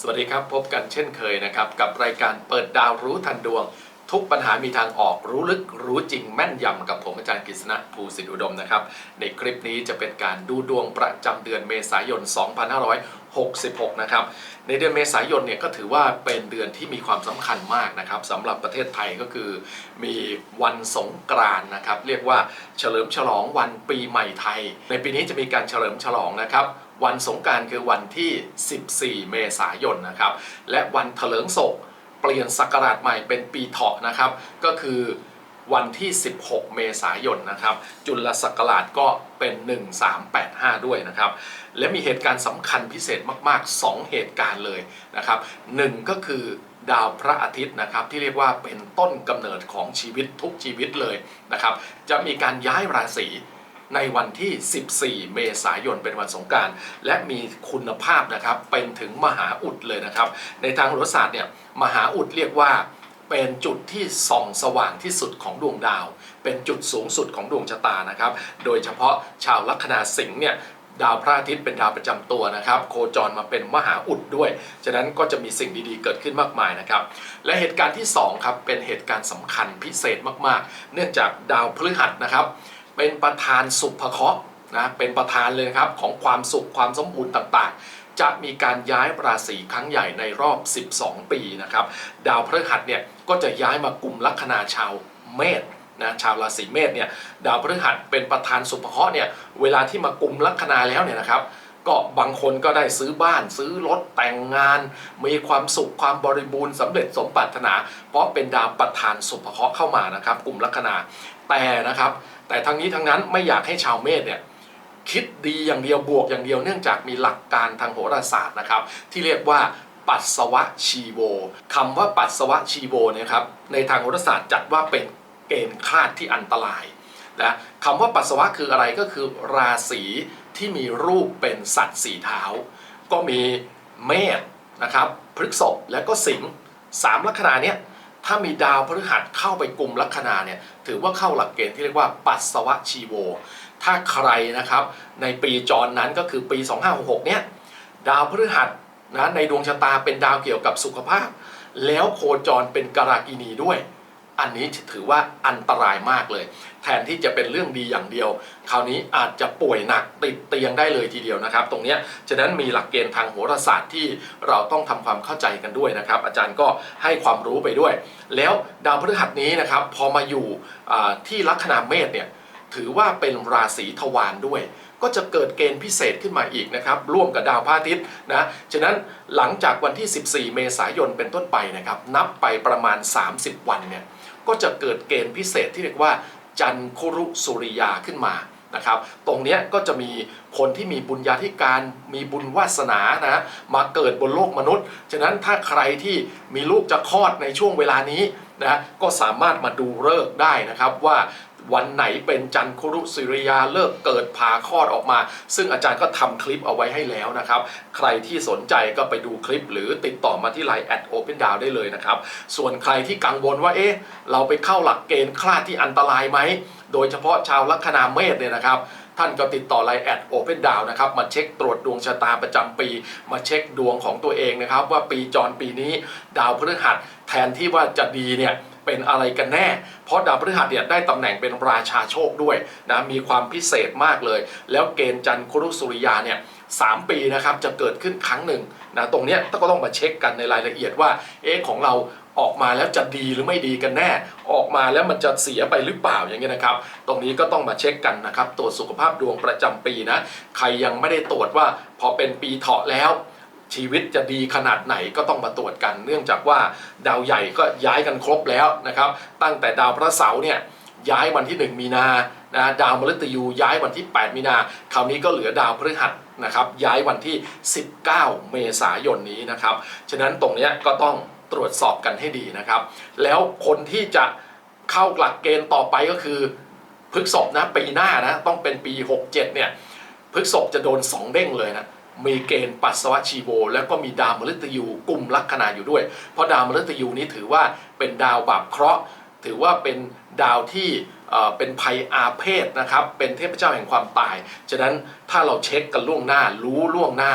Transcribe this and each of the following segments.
สวัสดีครับ พบกันเช่นเคยนะครับ กับรายการเปิดดาวรู้ทันดวง ทุกปัญหามีทางออกรู้ลึกรู้จริงแม่นยำกับผมอาจารย์กฤษณะภูสิทธิอุดมนะครับ ในคลิปนี้จะเป็นการดูดวงประจำเดือนเมษายน 2566 นะครับ ในเดือนเมษายนเนี่ยก็ถือว่าเป็นเดือนที่มีความสำคัญมากนะครับสำหรับประเทศไทยก็คือมีวันสงกรานต์นะครับ เรียกว่าเฉลิมฉลองวันปีใหม่ไทย ในปีนี้จะมีการเฉลิมฉลองนะครับ วันสงการคือวันที่ 14 เมษายนนะครับ และวันเถลิงศกเปลี่ยนศักราชใหม่เป็นปีเถาะนะครับ ก็คือวันที่ 16 เมษายนนะครับ จุลศักราชก็เป็น 1385 ด้วยนะครับ และมีเหตุการณ์สำคัญพิเศษมาก ๆ 2 เหตุการณ์เลยนะครับหนึ่งก็คือดาวพระอาทิตย์นะครับที่เรียกว่าเป็นต้นกำเนิดของชีวิตทุกชีวิตเลยนะครับ จะมีการย้ายราศี ในวันที่ 14 เมษายนเป็นวันสงการและมีคุณภาพนะครับเป็นถึงมหาอุดเลยนะครับ ในทางโหราศาสตร์เนี่ยมหาอุดเรียกว่าเป็นจุดที่ส่องสว่างที่สุดของดวงดาว เป็นจุดสูงสุดของดวงชะตานะครับ โดยเฉพาะชาวลัคนาสิงห์เนี่ยดาวพระอาทิตย์เป็นดาวประจำตัวนะครับ โคจรมาเป็นมหาอุดด้วย ฉะนั้นก็จะมีสิ่งดีๆเกิดขึ้นมากมายนะครับ และเหตุการณ์ที่สองครับเป็นเหตุการณ์สำคัญพิเศษมากๆ เนื่องจากดาวพฤหัสนะครับ เป็นประธานสุภเคราะห์นะเป็นประธานเลยนะครับของความสุขความสมบูรณ์ต่างๆ จะมีการย้ายราศีครั้งใหญ่ในรอบ 12 ปีนะครับ ดาวพฤหัสเนี่ยก็จะย้ายมากลุ่มลัคนาชาวเมษนะชาวราศีเมษเนี่ยดาวพฤหัสเป็นประธานสุภเคราะห์เนี่ยเวลาที่มากลุ่มลัคนาแล้วเนี่ยนะครับก็บางคนก็ได้ซื้อบ้านซื้อรถแต่งงาน มีความสุขความบริบูรณ์สำเร็จสมปรารถนา เพราะเป็นดาวประธานสุภเคราะห์เข้ามานะครับ กลุ่มลัคนาแต่นะครับ แต่ทั้งนี้ทั้งนั้นไม่อยากให้ชาวเมษเนี่ยคิดดีอย่างเดียวบวกอย่างเดียวเนื่องจากมีหลักการทางโหราศาสตร์นะครับ ที่เรียกว่าปัสสวะชีโวคำว่าปัสสวะชีโวเนี่ยครับในทางโหราศาสตร์จัดว่าเป็นเกณฑ์คลาดที่อันตรายนะคำว่าปัสสาวะคืออะไรก็คือราศีที่มีรูปเป็นสัตว์สีเท้า ก็มีเมษนะครับพฤษภและก็สิงห์สามลัคนาเนี้ย ถ้ามีดาวพฤหัสเข้าไปกลุ่มลัคนาเนี่ยถือว่าเข้าหลักเกณฑ์ที่เรียกว่าปัสสวะชีโว ถ้าใครนะครับในปีจรนั้นก็คือปี 2566เนี่ยดาวพฤหัสนะในดวงชะตาเป็นดาวเกี่ยวกับสุขภาพ แล้วโคจรเป็นกรากินีด้วย อันนี้ถือว่าอันตรายมากเลย แทนที่จะเป็นเรื่องดีอย่างเดียว คราวนี้อาจจะป่วยหนักติดเตียงได้เลยทีเดียวนะครับ ตรงนี้ฉะนั้นมีหลักเกณฑ์ทางโหราศาสตร์ที่เราต้องทำความเข้าใจกันด้วยนะครับ อาจารย์ก็ให้ความรู้ไปด้วย แล้วดาวพฤหัสนี้นะครับ พอมาอยู่ที่ลัคนาเมษเนี่ยถือว่าเป็นราศีทวารด้วย ก็จะเกิดเกณฑ์พิเศษขึ้นมาอีกนะครับ ร่วมกับดาวพระอาทิตย์นะฉะนั้นหลังจากวันที่ 14 เมษายนเป็นต้นไปนะครับ นับไปประมาณ 30 วันเนี่ย ก็จะเกิดเกณฑ์พิเศษที่เรียกว่า จันคุรุสุริยาขึ้นมานะครับ ตรงนี้ก็จะมีคนที่มีบุญญาธิการมีบุญวาสนานะมาเกิดบนโลกมนุษย์ ฉะนั้นถ้าใครที่มีลูกจะคลอดในช่วงเวลานี้นะก็สามารถมาดูเลิกได้นะครับว่า วันไหนเป็นจันคุรุสุริยาเลิกเกิดผ่าคลอดออกมา ซึ่งอาจารย์ก็ทำคลิปเอาไว้ให้แล้วนะครับ ใครที่สนใจก็ไปดูคลิป หรือติดต่อมาที่ไลน์แอดโอเพนดาวได้เลยนะครับ ส่วนใครที่กังวลว่าเอ๊ะเราไปเข้าหลักเกณฑ์คลาดที่อันตรายไหม โดยเฉพาะชาวลัคนาเมษเนี่ยนะครับท่านก็ติดต่อไลน์แอดโอเพนดาวนะครับ มาเช็คตรวจดวงชะตาประจำปี มาเช็คดวงของตัวเองนะครับ ว่าปีจรปีนี้ดาวพฤหัสแทนที่ว่าจะดีเนี่ย เป็นอะไรกันแน่ เพราะดาวพฤหัสเนี่ยได้ตำแหน่งเป็นราชาโชคด้วยนะมีความพิเศษมากเลย แล้วเกณฑ์จันทร์ครุสุริยาเนี่ยสามปีนะครับจะเกิดขึ้นครั้งหนึ่งนะตรงเนี้ยก็ต้องมาเช็คกันในรายละเอียดว่าเอ๊ะของเราออกมาแล้วจะดีหรือไม่ดีกันแน่ ออกมาแล้วมันจะเสียไปหรือเปล่าอย่างเงี้ยนะครับ ตรงนี้ก็ต้องมาเช็คกันนะครับตรวจสุขภาพดวงประจำปีนะ ใครยังไม่ได้ตรวจว่าพอเป็นปีเถาะแล้ว ชีวิตจะดีขนาดไหนก็ต้องมาตรวจกัน เนื่องจากว่าดาวใหญ่ก็ย้ายกันครบแล้วนะครับ ตั้งแต่ดาวพระเสาร์เนี่ยย้ายวันที่ 1 มีนานะดาวมฤตยูย้ายวันที่ 8 มีนาคราวนี้ก็เหลือดาวพฤหัสนะครับย้ายวันที่ 19 เมษายนนี้นะครับ ฉะนั้นตรงนี้ก็ต้องตรวจสอบกันให้ดีนะครับ แล้วคนที่จะเข้าหลักเกณฑ์ต่อไปก็คือพฤกษภนะปีหน้านะต้องเป็นปี 67เนี่ยพฤกษภจะโดนสองเด้งเลยนะ มีเกณฑ์ปัสสาวะชีโว แล้วก็มีดาวมฤตยูกลุ่มลัคนาอยู่ด้วย เพราะดาวมฤตยูนี้ถือว่าเป็นดาวบาปเคราะห์ ถือว่าเป็นดาวที่เป็นภัยอาเพศนะครับ เป็นเทพเจ้าแห่งความตาย ฉะนั้นถ้าเราเช็คกันล่วงหน้ารู้ล่วงหน้า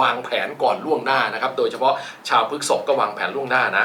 วางแผนก่อนล่วงหน้านะครับ โดยเฉพาะชาวพฤกษภก็วางแผนล่วงหน้านะ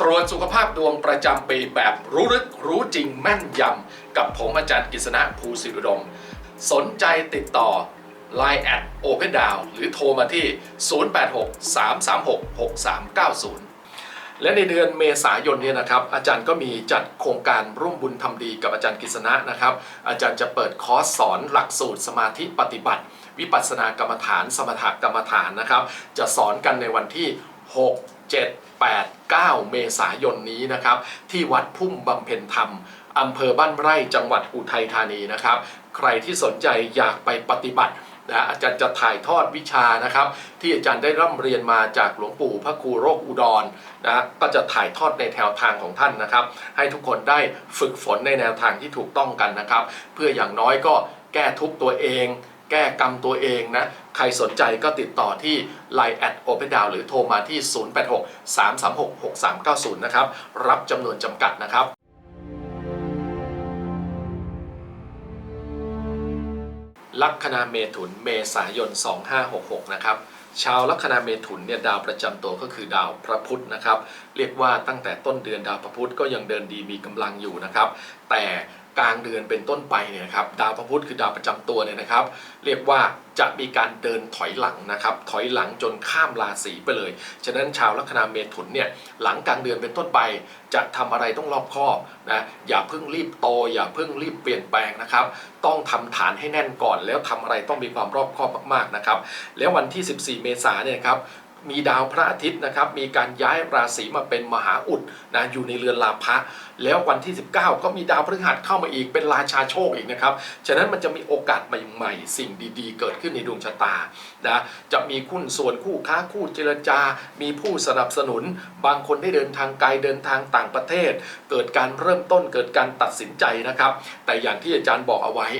ตรวจสุขภาพดวงประจำปีแบบรู้ลึกรู้จริงแม่นยำกับผมอาจารย์กฤษณะภูสิรุดม สนใจติดต่อ Line แอด Open Down หรือโทรมาที่ 086-336-6390 และในเดือนเมษายนเนี่ยนะครับ อาจารย์ก็มีจัดโครงการร่วมบุญทำดีกับอาจารย์กฤษณะนะครับ อาจารย์จะเปิดคอร์สสอนหลักสูตรสมาธิปฏิบัติ วิปัสสนากรรมฐาน สมถกรรมฐานนะครับ จะสอนกันในวันที่ 6 7 8 9 เมษายนนี้นะครับ ที่วัดพุ่มบำเพ็ญธรรมอำเภอบ้านไร่จังหวัดอุทัยธานีนะครับ ใครที่สนใจอยากไปปฏิบัตินะอาจารย์จะถ่ายทอดวิชานะครับ ที่อาจารย์ได้ร่ำเรียนมาจากหลวงปู่พระครูโรคอุดรนะก็จะถ่ายทอดในแนวทางของท่านนะครับ ให้ทุกคนได้ฝึกฝนในแนวทางที่ถูกต้องกันนะครับ เพื่ออย่างน้อยก็แก้ทุกตัวเอง แก้กรรมตัวเองนะ ใครสนใจก็ติดต่อที่ Line แอด Open Down หรือโทรมาที่ 086 336 6390 นะครับ รับจำนวนจำกัดนะครับลัคนาเมถุนเมษายน 2566 นะครับชาวลัคนาเมถุนเนี่ยดาวประจำตัวก็คือดาวพระพุธนะครับ เรียกว่าตั้งแต่ต้นเดือนดาวพระพุธก็ยังเดินดีมีกำลังอยู่นะครับ แต่ กลางเดือนเป็นต้นไปเนี่ยครับดาวพระพุธคือดาวประจำตัวเนี่ยนะครับ เรียกว่าจะมีการเดินถอยหลังนะครับ ถอยหลังจนข้ามราศีไปเลย ฉะนั้นชาวลัคนาเมถุนเนี่ยหลังกลางเดือนเป็นต้นไป จะทำอะไรต้องรอบคอบนะอย่าเพิ่งรีบโต อย่าเพิ่งรีบเปลี่ยนแปลงนะครับ ต้องทำฐานให้แน่นก่อน แล้วทำอะไรต้องมีความรอบคอบมากๆนะครับ แล้ววันที่ 14 เมษายนเนี่ยครับ มีดาวพระอาทิตย์นะครับมีการย้ายราศีมาเป็นมหาอุดนะอยู่ในเรือนลาภะแล้ววันที่ 19 ก็มีดาวพฤหัสเข้ามาอีกเป็นราชาโชคอีกนะครับฉะนั้นมันจะมีโอกาสใหม่ๆ สิ่งดีๆ เกิดขึ้นในดวงชะตานะจะมีคุณส่วนคู่ค้าคู่เจรจา มีผู้สนับสนุน บางคนได้เดินทางไกลเดินทางต่างประเทศ เกิดการเริ่มต้นเกิดการตัดสินใจนะครับ แต่อย่างที่อาจารย์บอกเอาไว้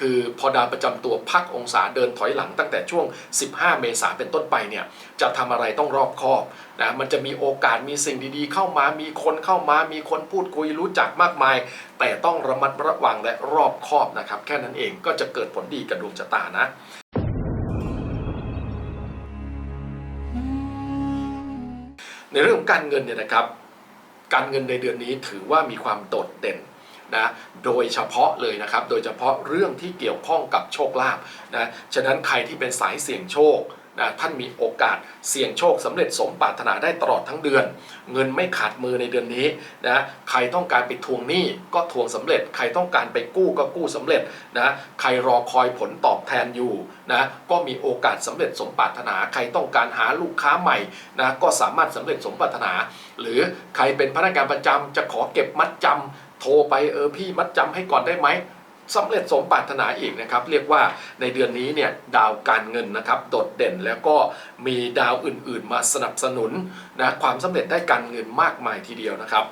คือพอดาวประจำตัวพักองศาเดินถอยหลังตั้งแต่ช่วง 15 เมษาเป็นต้นไปเนี่ยจะทำอะไรต้องรอบคอบนะมันจะมีโอกาสมีสิ่งดีๆ เข้ามามีคนเข้ามามีคนพูดคุยรู้จักมากมาย แต่ต้องระมัดระวังและรอบคอบนะครับ แค่นั้นเองก็จะเกิดผลดีกับดวงชะตานะในเรื่องของการเงินเนี่ยนะครับ การเงินในเดือนนี้ถือว่ามีความโดดเด่น นะโดยเฉพาะเลยนะครับ โดยเฉพาะเรื่องที่เกี่ยวข้องกับโชคลาภนะฉะนั้นใครที่เป็นสายเสี่ยงโชคนะท่านมีโอกาสเสี่ยงโชคสำเร็จสมปรารถนาได้ตลอดทั้งเดือน เงินไม่ขาดมือในเดือนนี้นะใครต้องการไปทวงหนี้ก็ทวงสำเร็จ ใครต้องการไปกู้ก็กู้สำเร็จนะใครรอคอยผลตอบแทนอยู่นะก็มีโอกาสสำเร็จสมปรารถนา ใครต้องการหาลูกค้าใหม่นะก็สามารถสำเร็จสมปรารถนา หรือใครเป็นพนักงานประจำจะขอเก็บมัดจำ โทรไปเออพี่มัดจำให้ก่อนได้ไหมสำเร็จสมปรารถนาอีกนะครับ เรียกว่าในเดือนนี้เนี่ยดาวการเงินนะครับ โดดเด่นแล้วก็มีดาวอื่นๆ มาสนับสนุนนะความสำเร็จได้การเงินมากมายทีเดียวนะครับ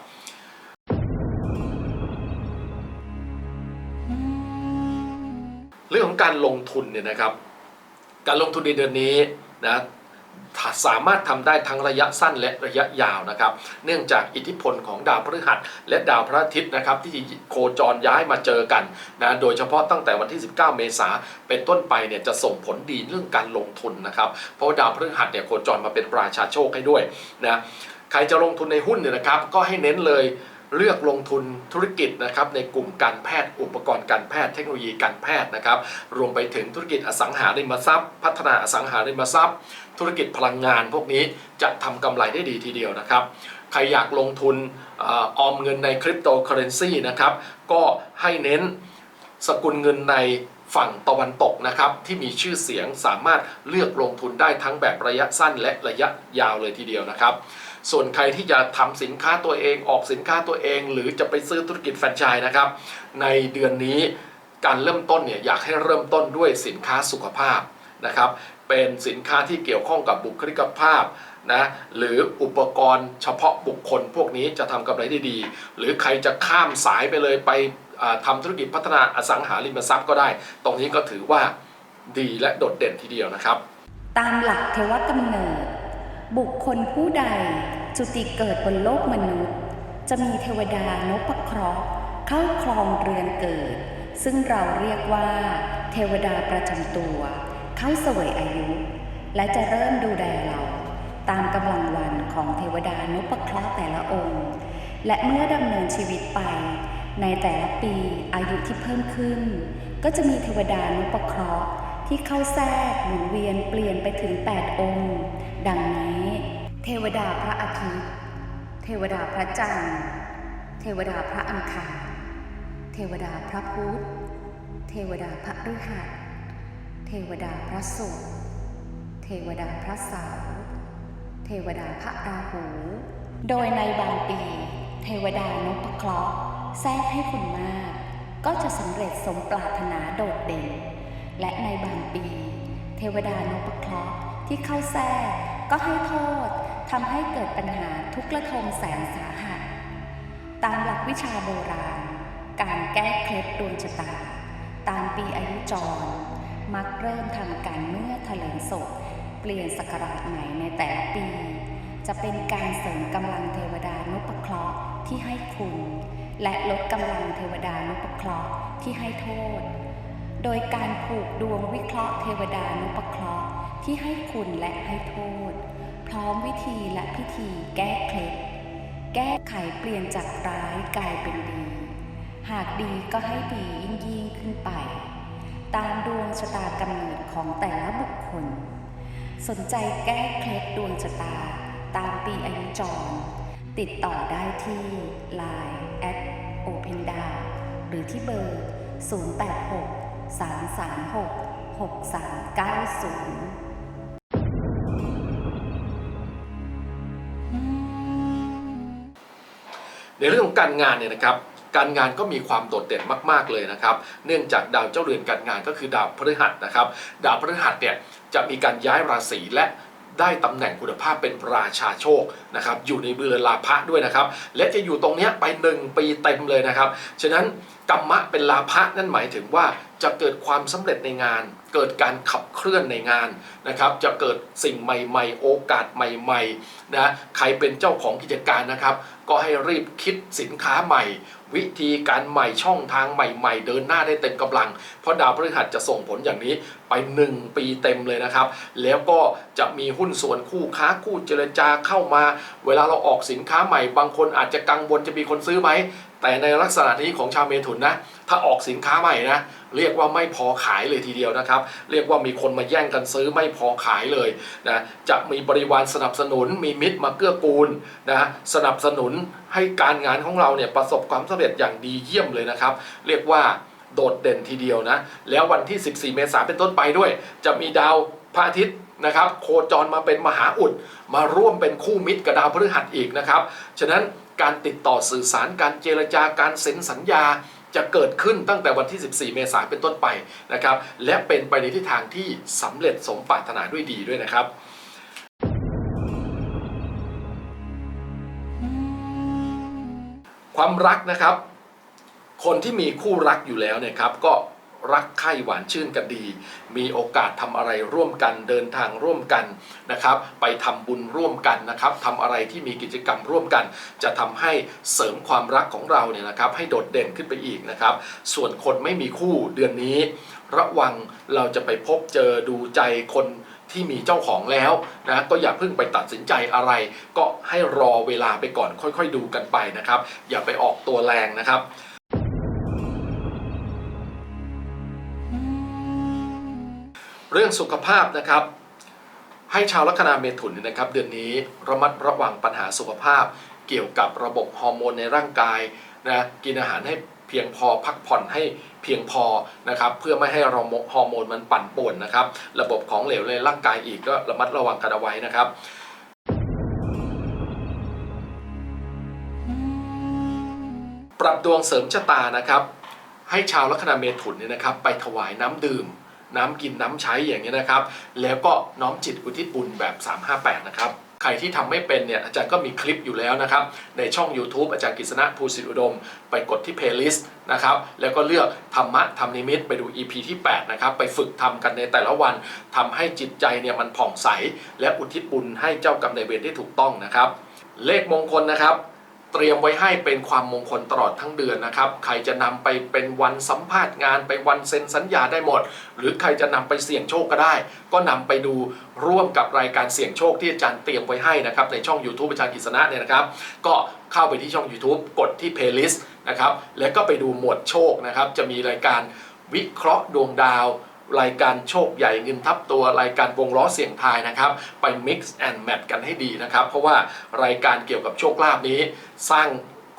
เรื่องของการลงทุนเนี่ยนะครับ การลงทุนในเดือนนี้นะ สามารถทำได้ทั้งระยะสั้นและระยะยาวนะครับ เนื่องจากอิทธิพลของดาวพฤหัส และดาวพระอาทิตย์นะครับที่โคจรย้ายมาเจอกันนะโดยเฉพาะตั้งแต่วันที่ 19 เมษาเป็นต้นไปเนี่ยจะส่งผลดีเรื่องการลงทุนนะครับ เพราะาดาวพฤหัสเนี่ยโคจรมาเป็นราชาโชคให้ด้วยนะใครจะลงทุนในหุ้นเนี่ยนะครับ ก็ให้เน้นเลย เลือกลงทุนธุรกิจนะครับในกลุ่มการแพทย์อุปกรณ์การแพทย์เทคโนโลยีการแพทย์นะครับ รวมไปถึงธุรกิจอสังหาริมทรัพย์ พัฒนาอสังหาริมทรัพย์ ธุรกิจพลังงานพวกนี้จะทำกำไรได้ดีทีเดียวนะครับใครอยากลงทุนออออมเงินในคริปโตเคอเรนซีนะครับก็ให้เน้นสกุลเงินในฝั่งตะวันตกนะครับที่มีชื่อเสียงสามารถเลือกลงทุนได้ทั้งแบบระยะสั้นและระยะยาวเลยทีเดียวนะครับ ส่วนใครที่จะทำสินค้าตัวเองออกสินค้าตัวเอง หรือจะไปซื้อธุรกิจแฟรนไชส์นะครับ ในเดือนนี้การเริ่มต้นเนี่ยอยากให้เริ่มต้นด้วยสินค้าสุขภาพนะครับ เป็นสินค้าที่เกี่ยวข้องกับบุคลิกภาพนะหรืออุปกรณ์เฉพาะบุคคลพวกนี้จะทำกำไรได้ดี หรือใครจะข้ามสายไปเลยไปอ่าทำธุรกิจพัฒนาอสังหาริมทรัพย์ก็ได้ ตรงนี้ก็ถือว่าดีและโดดเด่นทีเดียวนะครับ ตามหลักเทวกำเนิด บุคคลผู้ใดจุติเกิดบนโลกมนุษย์ จะมีเทวดานพเคราะห์เข้าครองเรือนเกิด ซึ่งเราเรียกว่า เทวดาประจำตัว เข้าเสวยอายุ และจะเริ่มดูแลเรา ตามกำลังวันของเทวดานพเคราะห์แต่ละองค์ และเมื่อดำเนินชีวิตไป ในแต่ละปีอายุที่เพิ่มขึ้น ก็จะมีเทวดานุปเคราะห์ที่เข้าแทรกหมุนเวียนเปลี่ยนไปถึง 8 องค์ ดังนี้ เทวดาพระอาทิตย์ เทวดาพระจันทร์ เทวดาพระอังคาร เทวดาพระพุธ เทวดาพระฤหัส เทวดาพระศุกร์ เทวดาพระเสาร์ เทวดาพระราหู โดยในบางปี เทวดานพเคราะห์แทรกให้คุณมาก ก็จะสำเร็จสมปรารถนาโดดเด่น และในบางปี เทวดานพเคราะห์ที่เข้าแทรกก็ให้โทษ ทำให้เกิดปัญหาทุกระทมแสนสาหัส ตามหลักวิชาโบราณ การแก้เคล็ดดวงชะตา ตามปีอายุจร มักเริ่มทำการเมื่อถลิงศพเปลี่ยนสกราชใหม่ในแต่ละปี จะเป็นการเสริมกำลังเทวดานุปเคราะห์ที่ให้คุณ และลดกำลังเทวดานุปเคราะห์ที่ให้โทษ โดยการผูกดวงวิเคราะห์เทวดานุปเคราะห์ที่ให้คุณและให้โทษ พร้อมวิธีและพิธีแก้เคล็ดแก้ไขเปลี่ยนจากร้ายกลายเป็นดี หากดีก็ให้ดียิ่งยิ่งขึ้นไป ตามดวงชะตากำเนิดของแต่ละบุคคล สนใจแก้เคล็ดดวงชะตา ตามปีอายุจร ติดต่อได้ที่ Line at Open d a หรือที่เบอร์ 086 336 6390 ในเรื่องของการงานเนี่ยนะครับการงานก็มีความโดดเด่นมากๆเลยนะครับ เนื่องจากดาวเจ้าเรือนการงานก็คือดาวพฤหัสนะครับ ดาวพฤหัสเนี่ยจะมีการย้ายราศีและได้ตำแหน่งคุณภาพเป็นราชาโชคนะครับอยู่ในเบือลาภะด้วยนะครับ และจะอยู่ตรงนี้ไปหนึ่งปีเต็มเลยนะครับ ฉะนั้น กรรมะเป็นลาภะนั่นหมายถึงว่าจะเกิดความสำเร็จในงาน เกิดการขับเคลื่อนในงานนะครับ จะเกิดสิ่งใหม่ๆ โอกาสใหม่ๆนะใครเป็นเจ้าของกิจการนะครับ ก็ให้รีบคิดสินค้าใหม่ วิธีการใหม่ช่องทางใหม่ๆ เดินหน้าได้เต็มกำลัง เพราะดาวพฤหัสจะส่งผลอย่างนี้ไป 1 ปีเต็มเลยนะครับ แล้วก็จะมีหุ้นส่วนคู่ค้าคู่เจรจาเข้ามา เวลาเราออกสินค้าใหม่ บางคนอาจจะกังวลจะมีคนซื้อไหม แต่ในลักษณะนี้ของชาวเมถุนนะถ้าออกสินค้าใหม่นะเรียกว่าไม่พอขายเลยทีเดียวนะครับ เรียกว่ามีคนมาแย่งกันซื้อไม่พอขายเลยนะจะมีบริวารสนับสนุนมีมิตรมาเกื้อกูลนะสนับสนุนให้การงานของเราเนี่ยประสบความสำเร็จอย่างดีเยี่ยมเลยนะครับ เรียกว่าโดดเด่นทีเดียวนะ แล้ววันที่ 14 เมษายนเป็นต้นไปด้วย จะมีดาวพระอาทิตย์นะครับ โคจรมาเป็นมหาอุดมาร่วมเป็นคู่มิตรกับดาวพฤหัสอีกนะครับ ฉะนั้น การติดต่อสื่อสารการเจรจาการเซ็นสัญญาจะเกิดขึ้นตั้งแต่วันที่ 14 เมษายนเป็นต้นไปนะครับ และเป็นไปในทิศทางที่สำเร็จสมปรารถนาด้วยดีด้วยนะครับความรักนะครับ คนที่มีคู่รักอยู่แล้วเนี่ยครับ ก็ รักใคร่หวานชื่นกันดี มีโอกาสทำอะไรร่วมกันเดินทางร่วมกันนะครับ ไปทำบุญร่วมกันนะครับทำอะไรที่มีกิจกรรมร่วมกัน จะทำให้เสริมความรักของเราเนี่ยนะครับ ให้โดดเด่นขึ้นไปอีกนะครับ ส่วนคนไม่มีคู่เดือนนี้ ระวังเราจะไปพบเจอดูใจคนที่มีเจ้าของแล้วนะก็อย่าเพิ่งไปตัดสินใจอะไร ก็ให้รอเวลาไปก่อนค่อยๆดูกันไปนะครับ อย่าไปออกตัวแรงนะครับ เรื่องสุขภาพนะครับ ให้ชาวลัคนาเมถุนเนี่ยนะครับ เดือนนี้ระมัดระวังปัญหาสุขภาพ เกี่ยวกับระบบฮอร์โมนในร่างกายนะกินอาหารให้เพียงพอพักผ่อนให้เพียงพอนะครับเพื่อไม่ให้ฮอร์โมนมันปั่นป่วนนะครับ ระบบของเหลวในร่างกายอีกก็ระมัดระวังกันเอาไว้นะครับปรับดวงเสริมชะตานะครับ ให้ชาวลัคนาเมถุนเนี่ยนะครับ ไปถวายน้ำดื่ม น้ำกินน้ำใช้อย่างนี้นะครับ แล้วก็น้อมจิตอุทิศบุญแบบ 358 นะครับใครที่ทำไม่เป็นเนี่ยอาจารย์ก็มีคลิปอยู่แล้วนะครับ ในช่อง YouTube อาจารย์กฤษณะภูสิทธิอุดม ไปกดที่ playlist นะครับ แล้วก็เลือกธรรมะธรรมนิมิตไปดู EP ที่ 8 นะครับ ไปฝึกทำกันในแต่ละวันทำให้จิตใจเนี่ยมันผ่องใส และอุทิศบุญให้เจ้ากรรมนายเวรที่ถูกต้องนะครับ เลขมงคลนะครับ เตรียมไว้ให้เป็นความมงคลตลอดทั้งเดือนนะครับ ใครจะนำไปเป็นวันสัมภาษณ์งานไปวันเซ็นสัญญาได้หมด หรือใครจะนำไปเสี่ยงโชคก็ได้ ก็นำไปดูร่วมกับรายการเสี่ยงโชคที่อาจารย์เตรียมไว้ให้นะครับในช่อง YouTube อาจารย์กฤษณะเนี่ยนะครับ ก็เข้าไปที่ช่อง YouTube กดที่ playlist นะครับแล้วก็ไปดูหมวดโชคนะครับจะมีรายการวิเคราะห์ดวงดาว รายการโชคใหญ่เงินทับตัวรายการวงล้อเสียงทายนะครับ ไป mix and match กันให้ดีนะครับ เพราะว่ารายการเกี่ยวกับโชคลาภนี้ สร้าง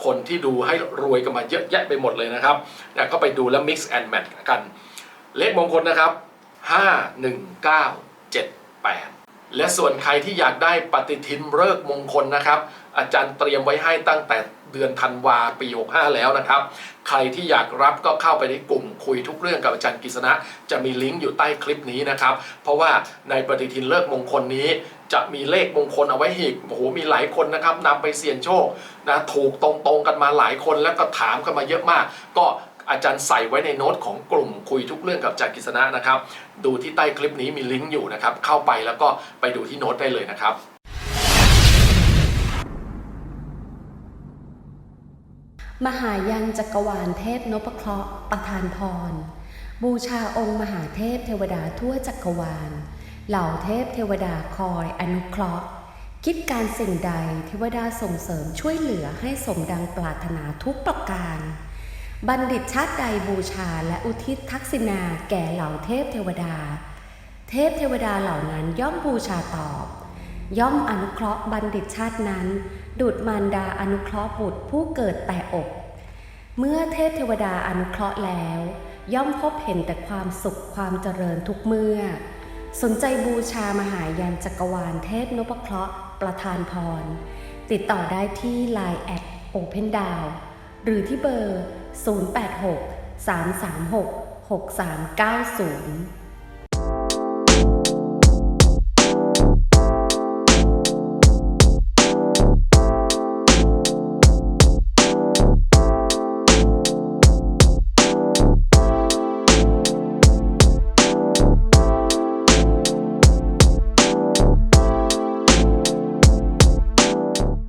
คนที่ดูให้รวยกันมาเยอะแยะไปหมดเลยนะครับแล้วก็ไปดูแล้ว mix and match กัน เลขมงคลนะครับ 5 1 9 7 8 และส่วนใครที่อยากได้ปฏิทินเลิกมงคลนะครับ อาจารย์เตรียมไว้ให้ตั้งแต่ เดือนธันวาปี 65 แล้วนะครับ ใครที่อยากรับก็เข้าไปในกลุ่มคุยทุกเรื่องกับอาจารย์กฤษณะ จะมีลิงก์อยู่ใต้คลิปนี้นะครับ เพราะว่าในปฏิทินเลิกมงคลนี้ จะมีเลขมงคลเอาไว้อีกโอ้โหมีหลายคนนะครับนำไปเสี่ยงโชคนะถูกตรงๆกันมาหลายคนแล้วก็ถามกันมาเยอะมาก ก็อาจารย์ใส่ไว้ในโน้ตของกลุ่มคุยทุกเรื่องกับอาจารย์กฤษณะนะครับ ดูที่ใต้คลิปนี้มีลิงก์อยู่นะครับ เข้าไปแล้วก็ไปดูที่โน้ตได้เลยนะครับ มหายันจักรวาลเทพนพเคราะห์ประทานพร บูชาองค์มหาเทพเทวดาทั่วจักรวาล เหล่าเทพเทวดาคอยอนุเคราะห์ คิดการสิ่งใดเทวดาส่งเสริมช่วยเหลือให้สมดังปรารถนาทุกประการ บัณฑิตชาติใดบูชาและอุทิศทักษิณาแก่เหล่าเทพเทวดา เทพเทวดาเหล่านั้นย่อมบูชาตอบ ย่อมอนุเคราะห์บัณฑิตชาตินั้น ดุดมารดาอนุเคราะห์บุตรผู้เกิดแต่อก เมื่อเทพเทวดาอนุเคราะห์แล้ว ย่อมพบเห็นแต่ความสุขความเจริญทุกเมื่อ สนใจบูชามหายันจักรวาลเทพนพเคราะห์ประทานพร ติดต่อได้ที่ Line แอด Open d o w n หรือที่เบอร์ 086 336 6390